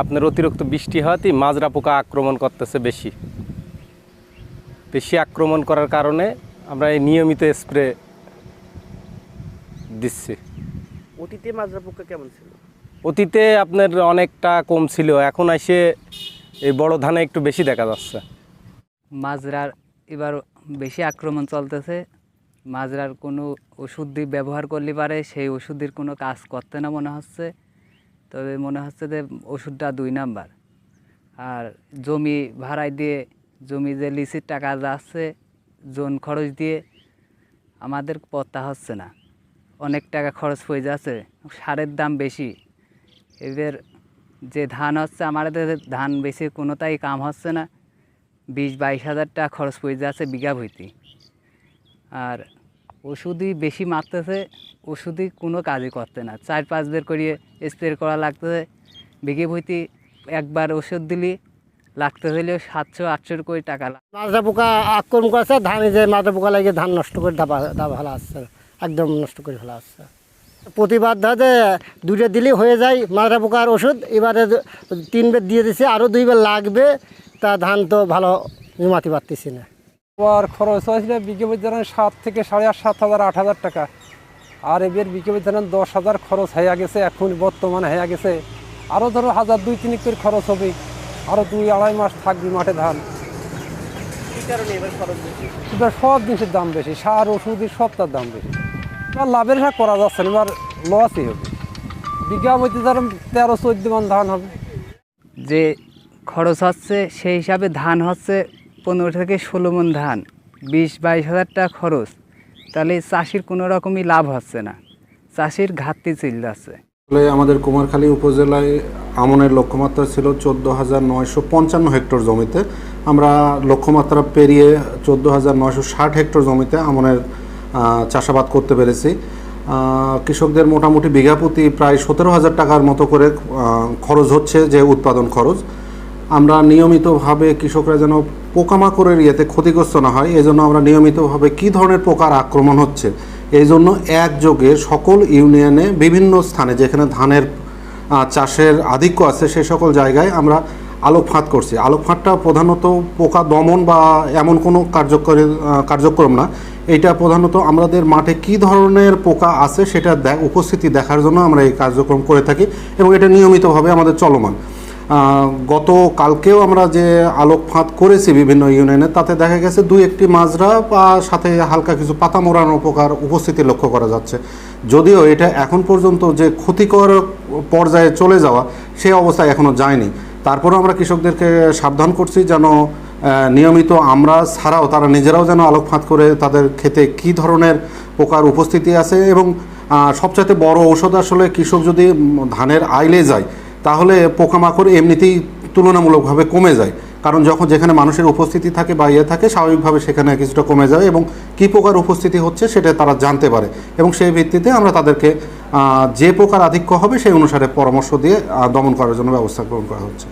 আপনার অতিরিক্ত বৃষ্টি হওয়াতেই মাজরা পোকা আক্রমণ করতেছে বেশি। বেশি আক্রমণ করার কারণে আমরা এই নিয়মিত স্প্রে দিচ্ছি। অতীতে মাজরা পোকা কেমন ছিল? অতীতে আপনার অনেকটা কম ছিল এখন এসে এই বড় ধানে একটু বেশি দেখা যাচ্ছে। মাজরার এবার বেশি আক্রমণ চলতেছে মাজরার কোনো ওষুধ দিয়ে ব্যবহার করলে পারে সেই ওষুধের কোনো কাজ করতে না মনে হচ্ছে। তবে মনে হচ্ছে যে ওষুধটা দুই নাম্বার। আর জমি ভাড়ায় দিয়ে, জমি যে লিসির টাকা যাচ্ছে, জোন খরচ দিয়ে আমাদের পত্তা হচ্ছে না। অনেক টাকা খরচ হয়ে যাচ্ছে, সারের দাম বেশি। এবার যে ধান হচ্ছে, আমাদের ধান বেশি, কোনোটাই কাম হচ্ছে না। বিশ বাইশ হাজার টাকা খরচ পড়ে যাচ্ছে বিঘা ভইতে আর ওষুধই বেশি মারতেছে ওষুধই কোনো কাজই করতে না। চার পাঁচ বের করিয়ে স্প্রে করা লাগতেছে। বিঘে ভইতে একবার ওষুধ দিলি লাগতে হলেও সাতশো আটশো করে টাকা লাগে। মাজরা পোকা আক্রমণ করেছে ধানে যে মাজরা পোকা লাগে ধান নষ্ট করে দাবা দাবা ফেলা আসছে একদম নষ্ট করে ফেলা আসছে। প্রতিবার ধরে দুইটা দিলেই হয়ে যায় মাজরা পোকার ওষুধ এবারে তিন বের দিয়ে দিছে আরও দুইবার লাগবে তা ধান তো ভালো জমাতে পারতেছি না। খরচ হয়েছিল বিকে ধরেন সাত থেকে সাড়ে আট সাত হাজার আট হাজার টাকা। আর এবার বিকে ধরেন দশ হাজার খরচ হয়ে গেছে এখন বর্তমানে হয়ে গেছে আরও ধরো হাজার দুই তিন করে খরচ হবে আরও দুই আড়াই মাস থাকবে মাঠে ধান। এবার খরচ বেশি? এবার সব জিনিসের দাম বেশি সার ওষুধের সবটার দাম বেশি। এবার লাভের হার করা যাচ্ছে না এবার লসই হবে। বিঘা মধ্যে ধরেন তেরো চোদ্দ মান ধান হবে। যে খরচ হচ্ছে সেই হিসাবে ধান হচ্ছে পনেরো থেকে ষোলো মন ধান বিশ বাইশ হাজার টাকা খরচ। তাহলে চাষির কোনো রকমই লাভ হচ্ছে না। চাষির ঘাটতি চলে যাচ্ছে আসলে আমাদের কুমারখালী উপজেলায় আমনের লক্ষ্যমাত্রা ছিল চোদ্দ হাজার নয়শো পঞ্চান্ন হেক্টর জমিতে। আমরা লক্ষ্যমাত্রা পেরিয়ে চোদ্দ হাজার নয়শো ষাট হেক্টর জমিতে আমনের চাষাবাদ করতে পেরেছি। কৃষকদের মোটামুটি বিঘা প্রতি প্রায় সতেরো হাজার টাকার মতো করে খরচ হচ্ছে যে উৎপাদন খরচ। আমরা নিয়মিতভাবে কৃষকরা যেন পোকামাকড়ের ইয়েতে ক্ষতিগ্রস্ত না হয় এই জন্য আমরা নিয়মিতভাবে কী ধরনের পোকার আক্রমণ হচ্ছে এই জন্য একযোগে সকল ইউনিয়নে বিভিন্ন স্থানে যেখানে ধানের চাষের আধিক্য আছে সে সকল জায়গায় আমরা আলোক ফাঁদ করছি। আলোক ফাঁদটা প্রধানত পোকা দমন বা এমন কোনো কার্যকরী কার্যক্রম না। এটা প্রধানত আমাদের মাঠে কি ধরনের পোকা আছে সেটা উপস্থিতি দেখার জন্য আমরা এই কার্যক্রম করে থাকি এবং এটা নিয়মিতভাবে আমাদের চলমান। গত কালকেও আমরা যে আলোক ফাঁদ করেছি বিভিন্ন ইউনিয়নে, তাতে দেখা গেছে দুই একটি মাজরা বা সাথে হালকা কিছু পাতা মোড়ানো পোকার উপস্থিতি লক্ষ্য করা যাচ্ছে। যদিও এটা এখন পর্যন্ত যে ক্ষতিকর পর্যায়ে চলে যাওয়া, সে অবস্থায় এখনও যায়নি। তারপরেও আমরা কৃষকদেরকে সাবধান করছি যেন নিয়মিত আমরা ছাড়াও তারা নিজেরাও যেন আলোক ফাঁদ করে তাদের খেতে কী ধরনের পোকার উপস্থিতি আছে এবং সবচাইতে বড় ঔষধ আসলে কৃষক যদি ধানের আইলে যায় তাহলে পোকামাকড় এমনিতেই তুলনামূলকভাবে কমে যায়। কারণ যখন যেখানে মানুষের উপস্থিতি থাকে বা ইয়ে থাকে, স্বাভাবিকভাবে সেখানে কিছুটা কমে যায় এবং কী পোকার উপস্থিতি হচ্ছে সেটা তারা জানতে পারে। এবং সেই ভিত্তিতে আমরা তাদেরকে যে পোকার আধিক্য হবে সেই অনুসারে পরামর্শ দিয়ে দমন করার জন্য ব্যবস্থা গ্রহণ করা হচ্ছে।